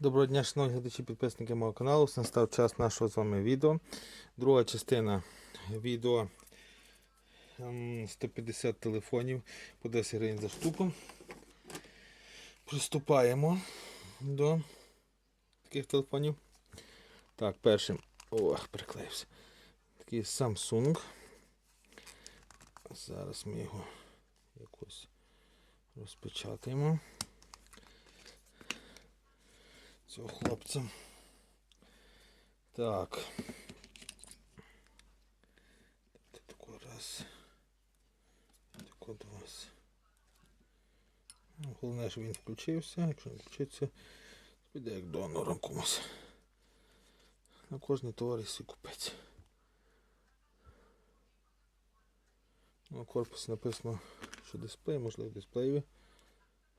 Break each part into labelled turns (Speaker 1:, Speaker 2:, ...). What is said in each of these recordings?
Speaker 1: Доброго дня, шановні глядачі, підписники мого каналу. Настав час нашого з вами відео. Друга частина відео ем, 150 телефонів по 10 гривень за штуку. Приступаємо до таких телефонів. Так, першим. Ох, приклеївся. Такий Samsung. Зараз ми його якось розпечатаємо. Цього хлопця. Так. Тако раз. Тако два. Ну, Головне, щоб він включився. Якщо не включиться, піде як донором комусь. На кожній товариші купець. На корпусі написано, що дисплей, можливо, дисплеєві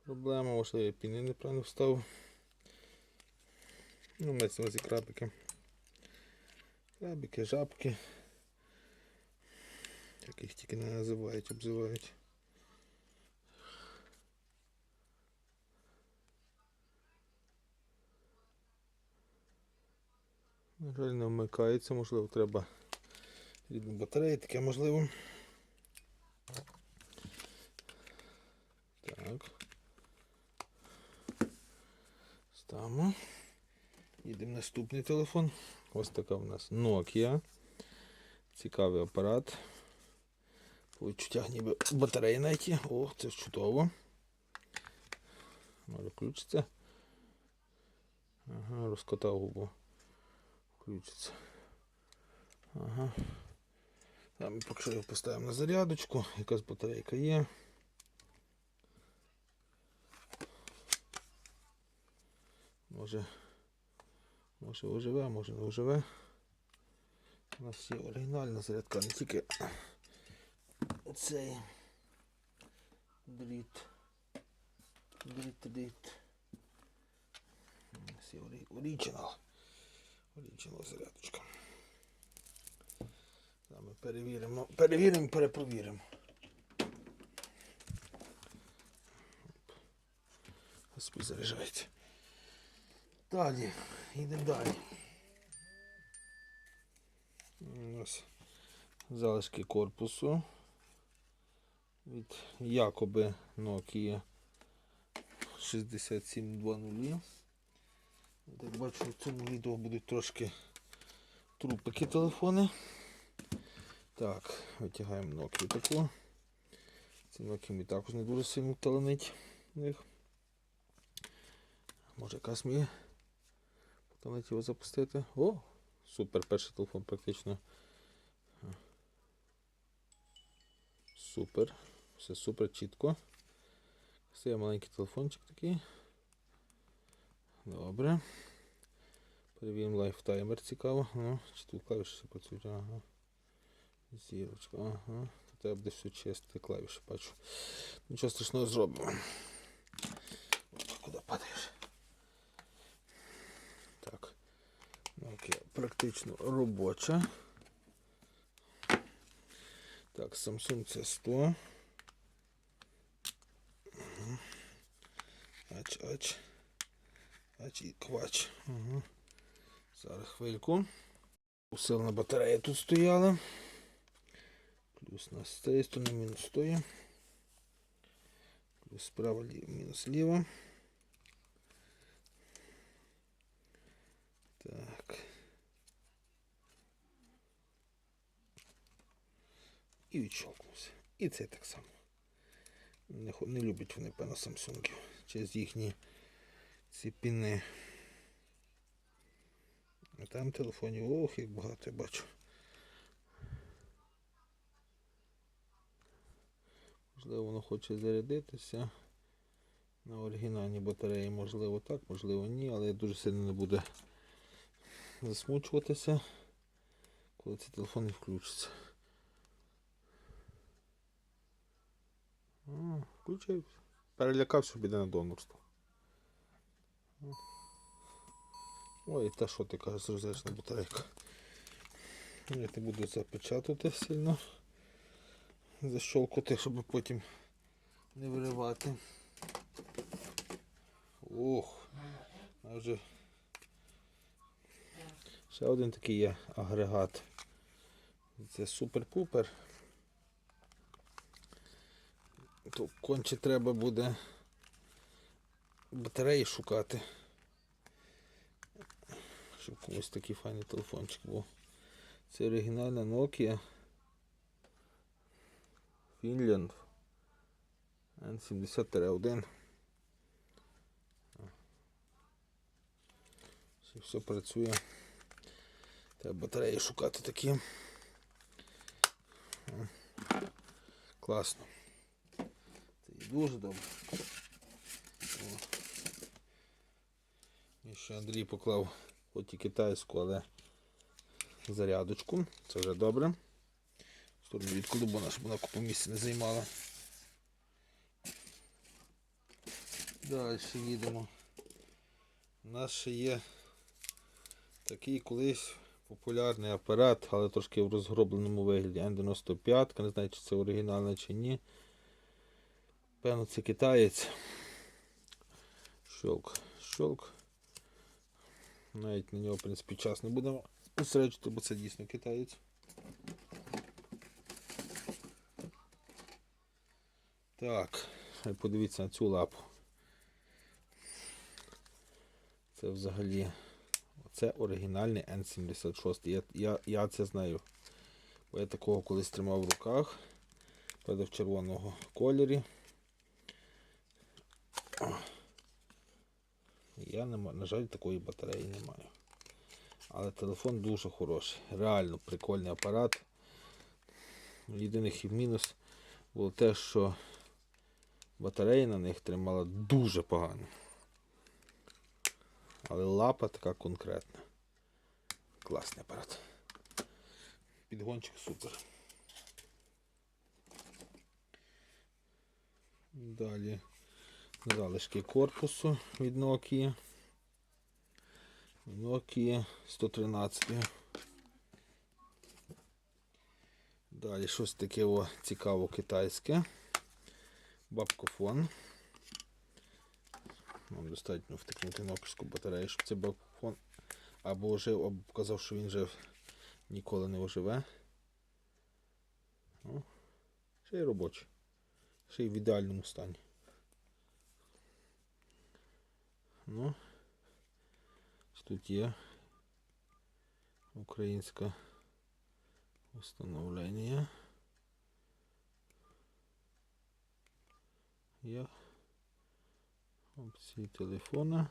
Speaker 1: проблема, можливо, я піни неправильно вставив. Ну, мається на увазі крабики. Крабики, жабки. Як їх тільки не називають, обзивають. На жаль, не вмикається, можливо, треба рідну батарею, таке можливо. Так. Ставимо. Їдемо наступний телефон. Ось така в нас Nokia. Цікавий апарат. По відчуттях ніби батареї знайти. О, це чудово. Може включиться. Ага, розкотав губу. Включиться. Ага. Ми поки що його поставимо на зарядочку. Якась батарейка є. Може. Може оживе, може не оживе. У нас є оригінальна зарядка, не тільки цей дріт. Дріт, дріт. У нас є оригінал. Оригінал зарядочка. Зараз ми перевіримо, перевіримо, перепровіримо. Господи, заряджається. Далі, йдемо далі. У нас залишки корпусу від якоби Nokia 6720. Як бачу, в цьому відео будуть трошки трупики телефони. Так, витягаємо Nokia таку. Ці Nokia мені також не дуже сильно таленить в них. Може якась мені поталить його запустити. О! Супер, перший телефон практично. Супер. Все супер чітко. Це маленький телефончик такий. Добре. Перевіримо лайфтаймер цікаво. Ну, чи тут клавіші всі працюють. Ага. Зірочка. Ага. Тут треба буде все чисто, клавіші бачу. Нічого страшного зробимо. Куди падаєш? Так. Nokia практично робоча. Так, Samsung C100. Угу. Ач, ач. Ач і квач. Угу. Зараз хвильку. Усилена батарея тут стояла. Плюс на з цієї мінус стоїть. Плюс справа мінус ліва. І відщолкнувся. І це так само. Не, не люблять вони, певно, Samsung через їхні ці піни. А там телефонів, ох, як багато я бачу. Можливо, воно хоче зарядитися. На оригінальній батареї, можливо, так, можливо, ні, але дуже сильно не буде засмучуватися, коли цей телефон не включиться. Включився. Перелякався, що піде на донорство. Ой, та що ти кажеш, розречна батарейка. Я не буду запечатувати сильно. Защолкати, щоб потім не виривати. Ох, Може. Ще один такий є агрегат. Це супер-пупер. То конче треба буде батареї шукати. Щоб комусь такий файний телефончик був. Це оригінальна Nokia Finland N70-1. Все, все працює. Треба батареї шукати такі. Класно. Дуже добре. О. І ще Андрій поклав хоч і китайську, але зарядочку. Це вже добре. Сторону від колобона, щоб вона купу місця не займала. Далі їдемо. У нас ще є такий колись популярний апарат, але трошки в розгробленому вигляді. N95, не знаю, чи це оригінальне чи ні. Певно, це китаєць. Щелк, щелк. Навіть на нього, в принципі, час не будемо зосереджувати, бо це дійсно китаєць. Так, подивіться на цю лапу. Це взагалі це оригінальний N76. Я, я, я це знаю. Бо я такого колись тримав в руках. Правда в червоного кольорі. Я не на жаль, такої батареї не маю. Але телефон дуже хороший. Реально прикольний апарат. Єдиний мінус було те, що батарея на них тримала дуже погано. Але лапа така конкретна. Класний апарат. Підгончик супер. Далі залишки корпусу від Nokia. Nokia 113. Далі щось таке о, цікаво китайське. Бабкофон. Нам достатньо втикнути нокерську батарею, щоб це бабкофон або ожив, або показав, що він вже ніколи не оживе. О, ще й робочий. Ще й в ідеальному стані. Ну, тут є українське встановлення. Є опції телефона,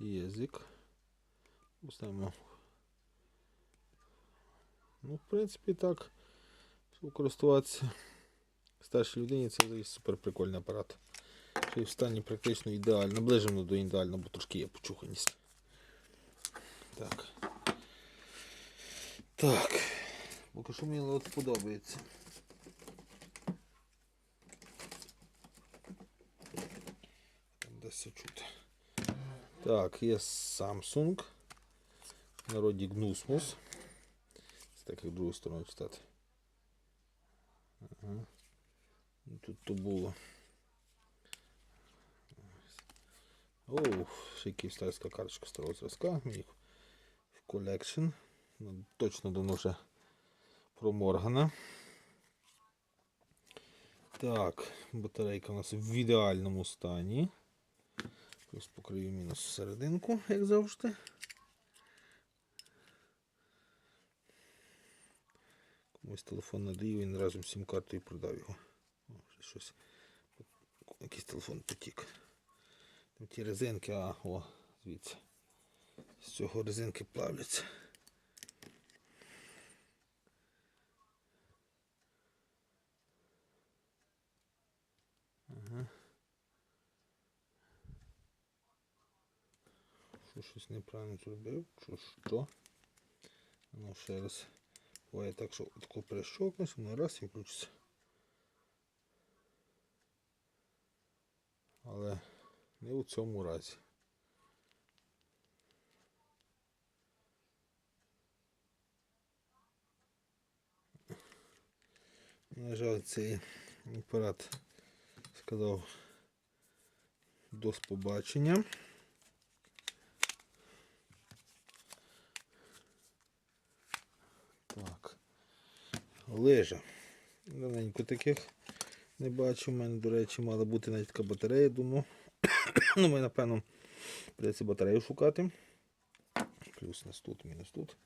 Speaker 1: і язик. Поставимо. Ну, в принципі, так. Користуватися старшій людині, це супер прикольний апарат. Ще й в стані практично ідеально. Наближено до ідеального, бо трошки є почуханість. Так. Так. Поки що мені от подобається. Там десь чути. Так, є Samsung. Народі Gnusmus. Це так як другу сторону читати. Ага. Ну, Тут то було. Оу, ще київстарська карточка старого зразка. Мені в колекшн. Ну, точно давно вже проморгана. Так, батарейка у нас в ідеальному стані. Плюс покрию мінус серединку, як завжди. Комусь телефон надаю, він разом з сім картою продав його. О, щось. Якийсь телефон потік. Там ті резинки, а о, звідси. З цього резинки плавляться. Що щось неправильно зробив? Що що? Ну ще раз. Буває так, що тако перещокнеш, воно раз і включиться. Але не у цьому разі. На жаль, цей апарат сказав до побачення. Так, лежа. Даненько таких не бачу, У мене, до речі, мала бути навіть така батарея, думаю. ну, ми, напевно, придеться батарею шукати. Плюс нас тут, мінус тут.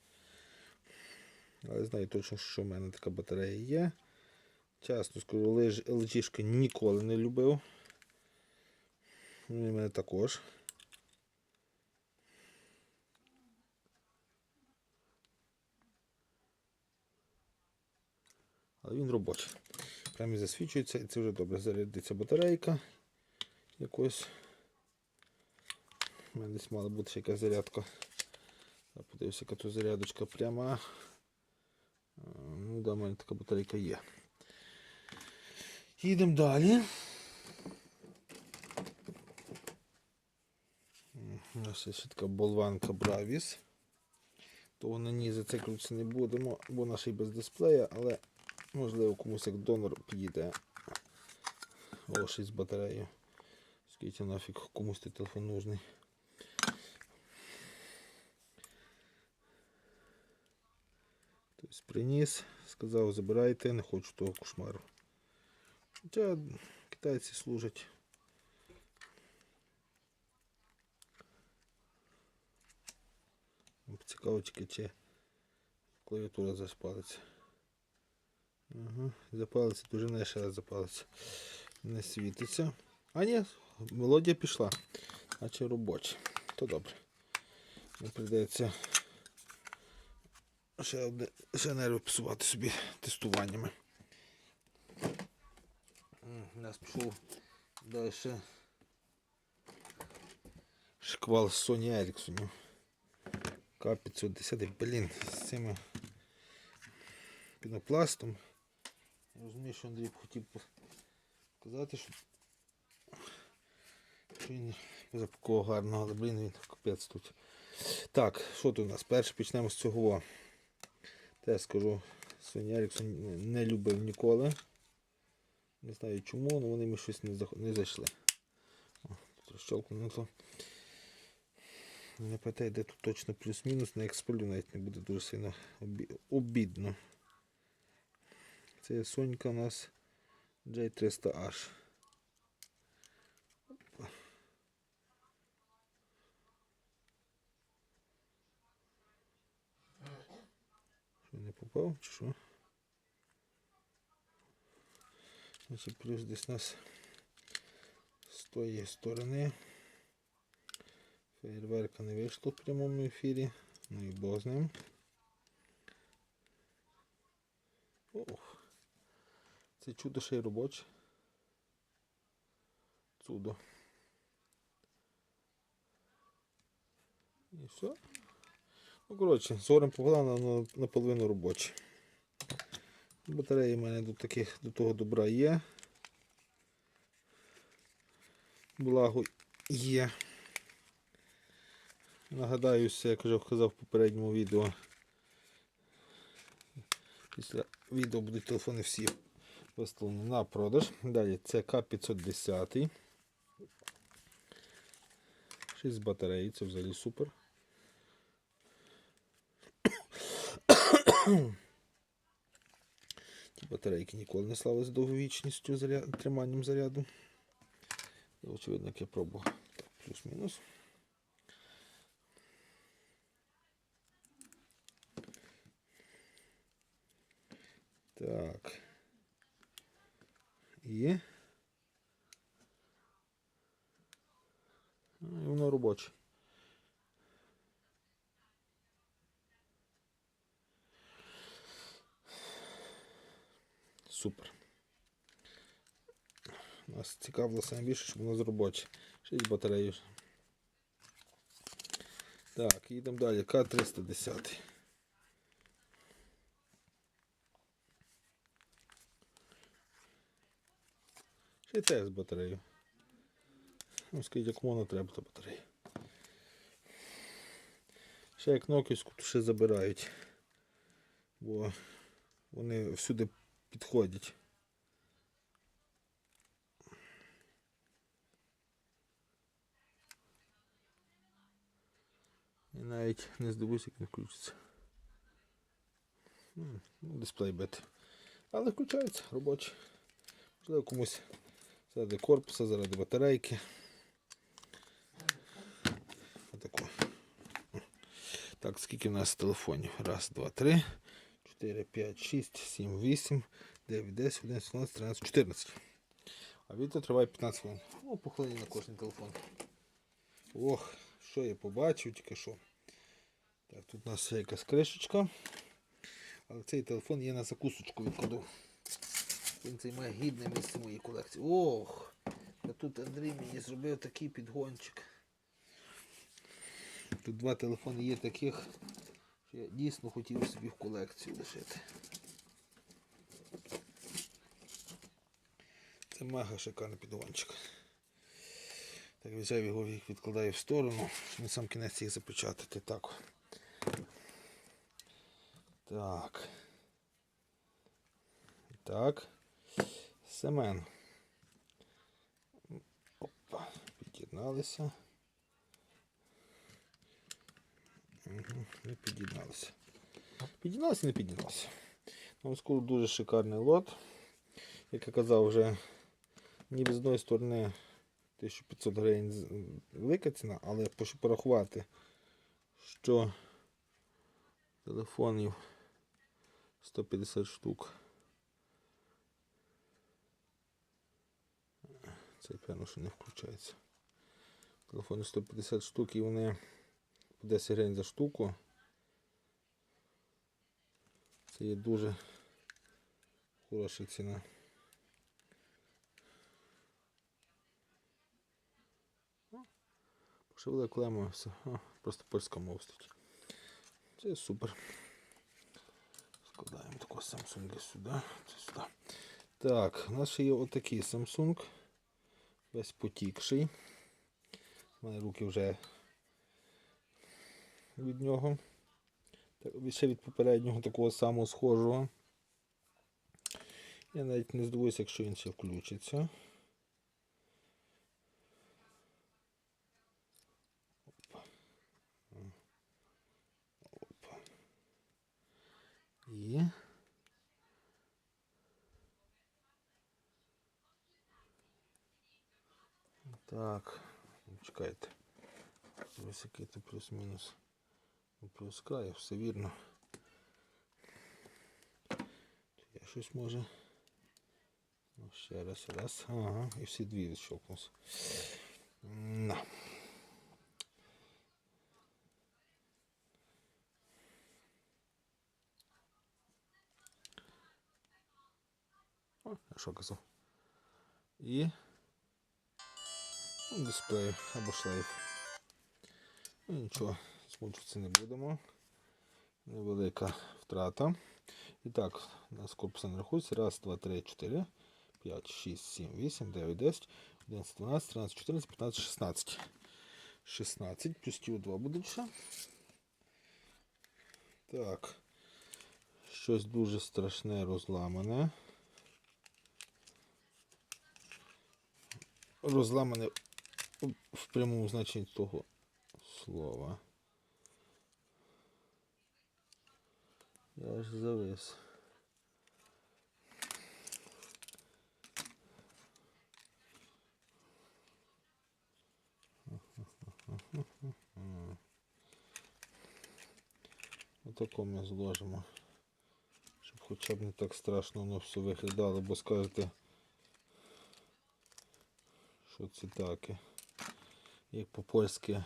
Speaker 1: Але знаю точно, що в мене така батарея є. Чесно скажу, LG ніколи не любив. І мене також. Але він робочий. Прямо засвічується і це вже добре. Зарядиться батарейка якось. У мене десь мала бути ще якась зарядка. Я подивився, яка тут зарядочка пряма. Ну да, в мене така батарейка є. Їдемо далі. У нас є ще така болванка Бравіс. То на ній зациклюватися не будемо, бо наш і без дисплея, але можливо комусь як донор підійде. О, ще й з батареєю. Скільки нафіг комусь телефон нужний. Тобто приніс, сказав, забирайте, не хочу того кошмару. Хоча китайці служать. Цікаво тільки чи клавіатура запалиться. Ага, запалиться, дуже не ще раз запалиться. Не світиться. А ні, мелодія пішла. Наче робоча. То добре. Не прийдеться ще, одне, ще псувати собі тестуваннями. У нас пішов далі шквал Sony Ericsson. К510, блін, з цими пінопластом. Я розумію, що Андрій б хотів сказати, що, що він запакував гарно, але блін він капець тут. Так, що тут у нас? Перше почнемо з цього. Те скажу, Sony Ericsson не любив ніколи. Не знаю чому, але вони мені щось не, не зайшли. О, тут. Не питай, де тут точно плюс-мінус, на експалю навіть не буде дуже сильно обідно. Це Сонька у нас J300H. Опа. Що не попав чи що? Значить, плюс десь нас з тої сторони. Фейерверка не вийшло в прямому ефірі. Ну і бог з ним. Ох. Це чудо ще й робоче. Чудо. І все. Ну, коротше, зором пополам на, наполовину робоче. Батареї в мене до таких до того добра є. Благо є. Нагадаю, як вже вказав в попередньому відео. Після відео будуть телефони всі виставлені на продаж. Далі це К510. 6 батарей, це взагалі супер. Ті батарейки ніколи не славились довговічністю заряд... триманням заряду. Очевидно, як я пробував. Так, плюс-мінус. Так. І. Ну, І воно робоче. Супер. Нас цікавило саме більше, щоб воно з робоче. Ще й. Так, їдемо далі. К310. Ще й те з батарею. Ну, скажіть, як воно треба, то батарея. Ще як ноківську, то ще забирають. Бо вони всюди підходять. І навіть не здивуюся, як не включиться. Ну, дисплей бит. Але включається робочий. Можливо, комусь заради корпуса, заради батарейки. Отако. Так, скільки в нас телефонів? Раз, два, три, чотири, п'ять, шість, сім, вісім, дев'ять, десять, одинадцять, дванадцять, тринадцять, чотирнадцять. А відео триває 15 хвилин. Ну, по хвилині на кожен телефон. Ох, що я побачив тільки що. Так, тут у нас є якась кришечка. Але цей телефон є на закусочку відкладу. Він займає гідне місце моїй колекції. Ох! Та тут Андрій мені зробив такий підгончик. Тут два телефони є таких, що я дійсно хотів собі в колекцію лишити. Це мега шикарний підгончик. Так, взяв його відкладаю в сторону, щоб на сам кінець їх запечатати. Так. Так. Так. Семен. Опа, під'єдналися. Угу, не під'єдналися. Під'єдналися, не під'єдналися. На скоро дуже шикарний лот. Як я казав, вже ніби з одної сторони 1500 гривень велика ціна, але якщо порахувати, що телефонів 150 штук. Це певно, що не включається. Телефони 150 штук і вони по 10 гривень за штуку. Це є дуже хороша ціна. Пошивали клему, все. О, просто польська мова стоїть. Це супер. Складаємо такого Samsung сюди. Це сюди. Так, у нас ще є отакий Samsung. Весь потікший. У мене руки вже від нього. Ще від попереднього такого самого схожого. Я навіть не здивуюся, якщо він ще включиться. Опа. Опа. І. Так, чекайте. Ось який то плюс-мінус. Опускаю, все вірно. Я щось може. Ну, ще раз, раз. Ага, і всі дві відщолкнувся. На. О, я що казав? І дисплей або шлейф. Ну нічого, змучитися не будемо. Невелика втрата. І так, у нас не рахується. Раз, два, три, чотири, п'ять, шість, сім, вісім, дев'ять, десять, одинадцять, дванадцять, тринадцять, чотирнадцять, п'ятнадцять, шістнадцять. 16, плюс ті два будуть ще. Так. Щось дуже страшне розламане. Розламане в прямому значенні того слова. Я аж завис. Отако ми зложимо. Щоб хоча б не так страшно воно все виглядало, бо скажете, що це таке. Як по-польськи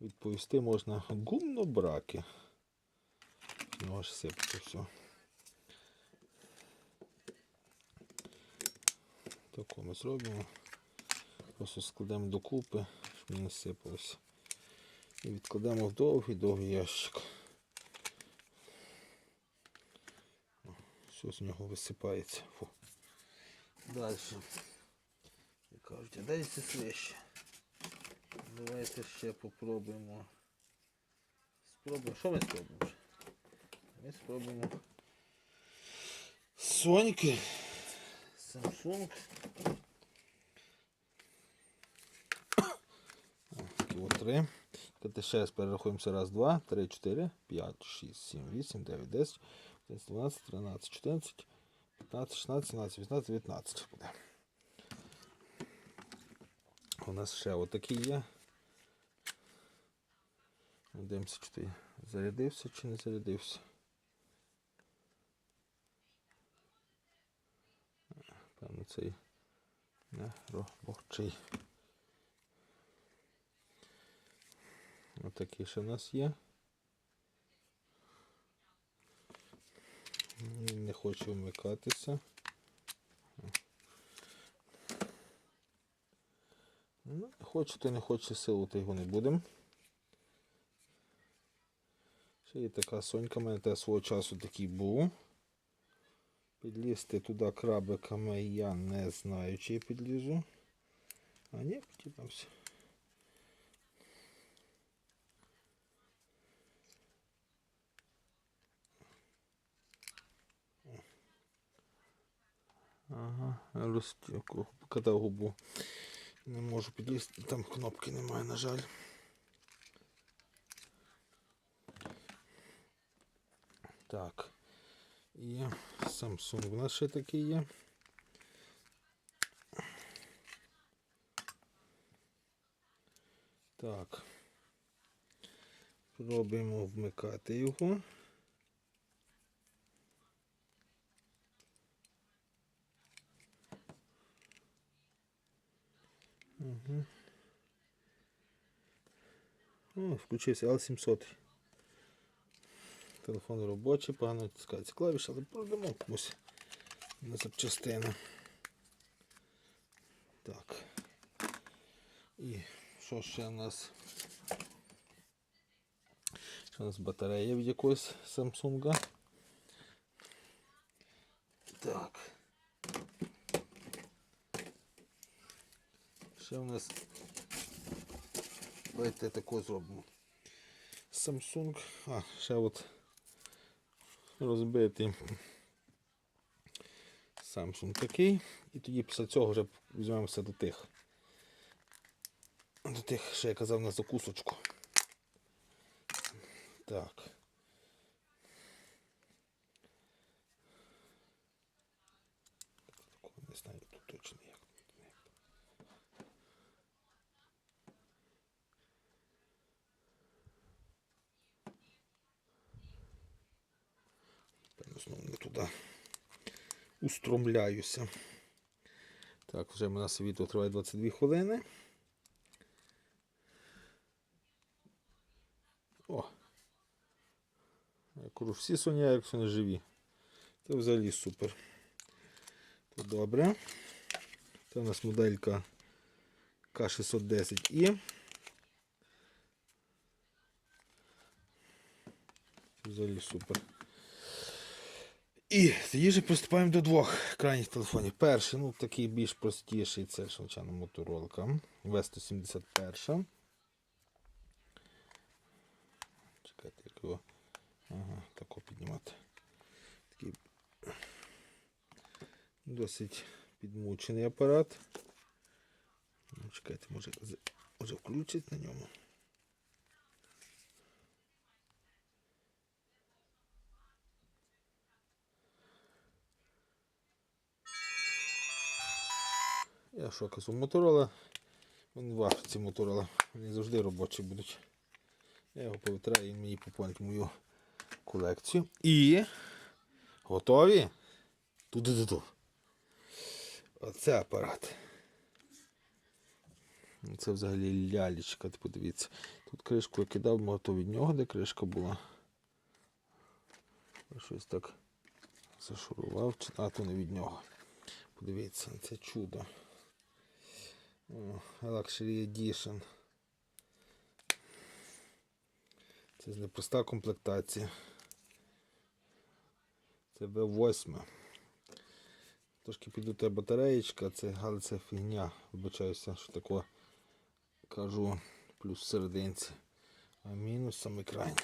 Speaker 1: відповісти можна гумно браки. Ну аж сипати все. Тако ми зробимо. Просто складемо докупи, щоб не сипалося. І відкладемо в довгий-довгий ящик. Все з нього висипається. Фу. Далі. Як кажуть, а свище. Давайте ще попробуємо. Спробуємо. Що ми спробуємо? Ми спробуємо. Соньки. Samsung. Три. Давайте ще раз перерахуємося. Раз, два, три, чотири, п'ять, шість, сім, вісім, дев'ять, десять, 11, 12, 13, 14, 15, 16, 17, 18, 19 буде. У нас ще отакий є. Дивимося, чи той зарядився чи не зарядився. Певно, цей не робочий. Отакий ще в нас є. Не хоче вмикатися. Ну, хоче, то не хоче силу, його не будемо. Ще є така сонька, в мене теж свого часу такий був. Підлізти туди крабиками я не знаю, чи підлізу. А ні, підійдемося. Ага, розтіку, покатав губу. Не можу підлізти, там кнопки немає, на жаль. Так. І Samsung у нас ще такий є. Так. Пробуємо вмикати його. Угу. О, включився L700. Телефон робочий, погано натискається клавіша, але продамо комусь на запчастини. Так. І що ще у нас? Що у нас батарея від якогось Samsung? Так. Ще у нас давайте тако зробимо. Samsung. А, ще от розбитий Samsung такий. І тоді після цього вже візьмемося до тих. До тих, що я казав на закусочку. Так. Не знаю тут точно як. Певно, знову не туди устромляюся. Так, вже в нас відео триває 22 хвилини. О! Я кажу, всі Sony Ericsson живі. Це взагалі супер. То добре. Це у нас моделька К610i. Взагалі супер. І тоді вже приступаємо до двох крайніх телефонів. Перший, ну такий більш простіший, це звичайно моторолка. В171. Чекайте, як його. Ага, тако піднімати. Такий досить підмучений апарат. Ну, Чекайте, може, може включить на ньому. Я що казав, моторола. Він в Африці моторола. Вони завжди робочі будуть. Я його повитраю, він мені поповнить мою колекцію. І готові? Туди-туди. Оце апарат. Це взагалі лялечка, подивіться. Тут кришку я кидав, може то від нього, де кришка була. Щось так зашурував, а то не від нього. Подивіться, це чудо. Luxury Edition. Це непроста комплектація. Це V8. Трошки підута батареєчка, це, але це фігня. Вибачаюся, що таке кажу плюс в серединці. А мінус саме крайній.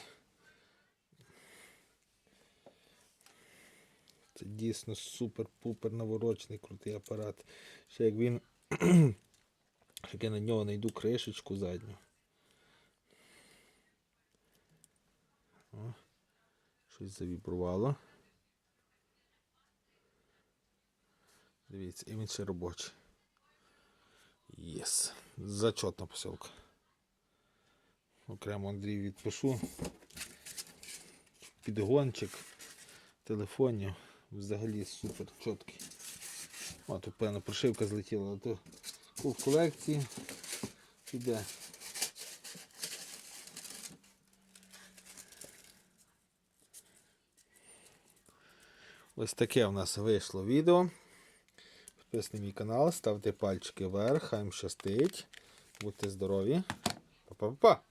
Speaker 1: Це дійсно супер-пупер наворочений крутий апарат. Ще як він як я на нього знайду кришечку задню. О, щось завібрувало. Дивіться, і він ще робочий. Єс. Зачетна посилка. Окремо Андрію відпишу. Підгончик телефонів. Взагалі супер чіткий. О, тут певно прошивка злетіла, а то в колекції піде. Ось таке в нас вийшло відео. Підписуйтесь на мій канал, ставте пальчики вверх, хай вам щастить. Будьте здорові. Па-па-па!